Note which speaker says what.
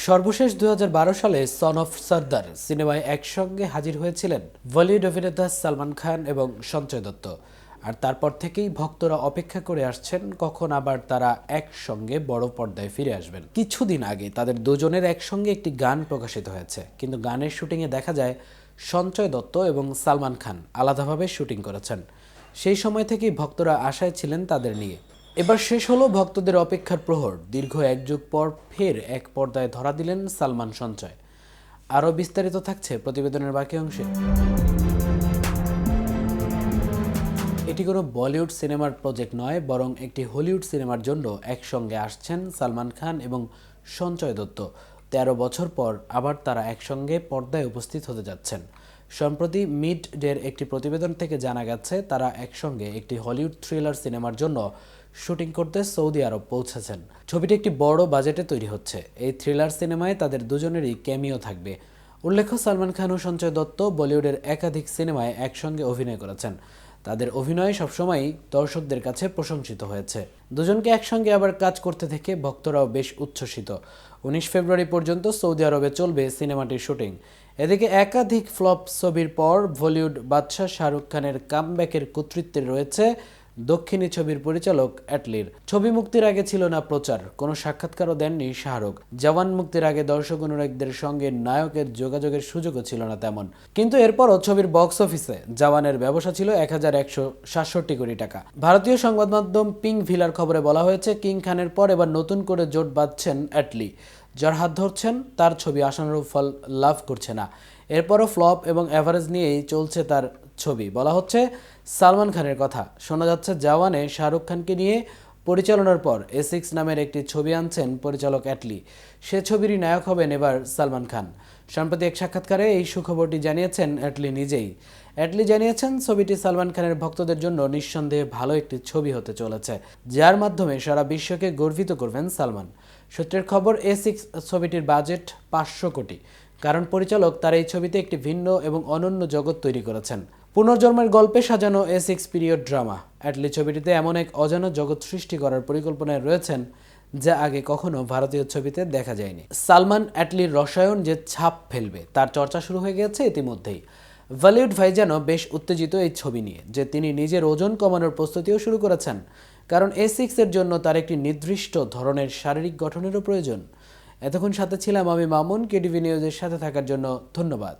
Speaker 1: সর্বশেষ দু হাজার বারো সালে সন অফ সর্দার সিনেমায় একসঙ্গে হাজির হয়েছিলেন বলিউড অভিনেতা সালমান খান এবং সঞ্জয় দত্ত। আর তারপর থেকেই ভক্তরা অপেক্ষা করে আসছেন কখন আবার তারা একসঙ্গে বড় পর্দায় ফিরে আসবেন। কিছুদিন আগে তাদের দুজনের একসঙ্গে একটি গান প্রকাশিত হয়েছে, কিন্তু গানের শুটিংয়ে দেখা যায় সঞ্জয় দত্ত এবং সালমান খান আলাদাভাবে শুটিং করেছেন। সেই সময় থেকেই ভক্তরা আশায় ছিলেন তাদের নিয়ে। এবার শেষ হলো ভক্তদের অপেক্ষার প্রহর। দীর্ঘ এক যুগ পর ফের এক পর্দায় ধরা দিলেন সালমান সঞ্চয়। আরও বিস্তারিত থাকছে প্রতিবেদনের বাকি অংশে। এটি কোনো বলিউড সিনেমার প্রজেক্ট নয়, বরং একটি হলিউড সিনেমার জন্য একসঙ্গে আসছেন সালমান খান এবং সঞ্চয় দত্ত। তেরো বছর পর আবার তারা একসঙ্গে পর্দায় উপস্থিত হতে যাচ্ছেন। সম্প্রতি মিড ডের একটি প্রতিবেদন থেকে জানা গেছে, তারা একসঙ্গে একটি হলিউড থ্রিলার সিনেমার জন্য শুটিং করতে সৌদি আরব পৌঁছেছেন। ছবিটি একটি বড় বাজেটে তৈরি হচ্ছে। এই থ্রিলার সিনেমায় তাদের দুজনেরই ক্যামিও থাকবে। উল্লেখ্য, সালমান খান ও সঞ্জয় দত্ত বলিউডের একাধিক সিনেমায় একসঙ্গে অভিনয় করেছেন। তাদের অভিনয় সবসময়ই দর্শকদের কাছে প্রশংসিত হয়েছে। দুজনকে একসঙ্গে আবার কাজ করতে দেখে ভক্তরাও বেশ উচ্ছ্বসিত। উনিশ ফেব্রুয়ারি পর্যন্ত সৌদি আরবে চলবে সিনেমাটির শুটিং। এদিকে একাধিক ফ্লপ ছবির পর বলিউড বাদশাহ শাহরুখ খানের কামব্যাকের কর্তৃত্বে রয়েছে দক্ষিণী ছবির পরিচালক অ্যাটলির। ছবি মুক্তির আগে ছিল না প্রচার, কোনো সাক্ষাৎকারও দেননি শাহরুখ। জওয়ান মুক্তির আগে দর্শক অনুরাগীদের সঙ্গে নায়কের যোগাযোগের সুযোগও ছিল না তেমন। কিন্তু এরপরও ছবির বক্স অফিসে জওয়ানের ব্যবসা ছিল এক হাজার একশো সাতষট্টি কোটি টাকা। ভারতীয় সংবাদ মাধ্যম পিঙ্ক ভিলার খবরে বলা হয়েছে, কিং খানের পর এবার নতুন করে জোট বাঁধছেন অ্যাটলি। যার হাত ধরছেন, তার ছবি আশানুরূপ ফল লাভ করছে না। এরপরও ফ্লপ এবং অ্যাভারেজ নিয়েই চলছে তার ছবি। বলা হচ্ছে, সালমান খানের কথা। শোনা যাচ্ছে, জাওয়ানে শাহরুখ খানকে নিয়ে পরিচালনার পর এ সিক্স নামের একটি ছবি আনছেন পরিচালক অ্যাটলি। সে ছবিরই নায়ক হবেন এবার সালমান খান। সম্প্রতি এক সাক্ষাৎকারে এই সুখবরটি জানিয়েছেন অ্যাটলি নিজেই। অ্যাটলি জানিয়েছেন, ছবিটি সালমান খানের ভক্তদের জন্য নিঃসন্দেহে ভালো একটি ছবি হতে চলেছে, যার মাধ্যমে সারা বিশ্বকে গর্বিত করবেন সালমান। সূত্রের খবর, এ সিক্স ছবিটির বাজেট পাঁচশো কোটি। কারণ পরিচালক তার এই ছবিতে একটি ভিন্ন এবং অনন্য জগৎ তৈরি করেছেন। পুনর্জন্মের গল্পে সাজানো এ সিক্স পিরিয়ড ড্রামা। অ্যাটলি ছবিটিতে এমন এক অজানা জগৎ সৃষ্টি করার পরিকল্পনায় রয়েছেন, যা আগে কখনো ভারতীয় ছবিতে দেখা যায়নি। সালমান অ্যাটলির রসায়ন যে ছাপ ফেলবে, তার চর্চা শুরু হয়ে গেছে ইতিমধ্যেই। বলিউড ভাইজানও বেশ উত্তেজিত এই ছবি নিয়ে, যে তিনি নিজের ওজন কমানোর প্রস্তুতিও শুরু করেছেন। কারণ এ সিক্সের জন্য তার একটি নির্দিষ্ট ধরনের শারীরিক গঠনেরও প্রয়োজন। এতক্ষণ সাথে ছিলাম আমি মামুন কেডিভি নিউজের সাথে থাকার জন্য ধন্যবাদ।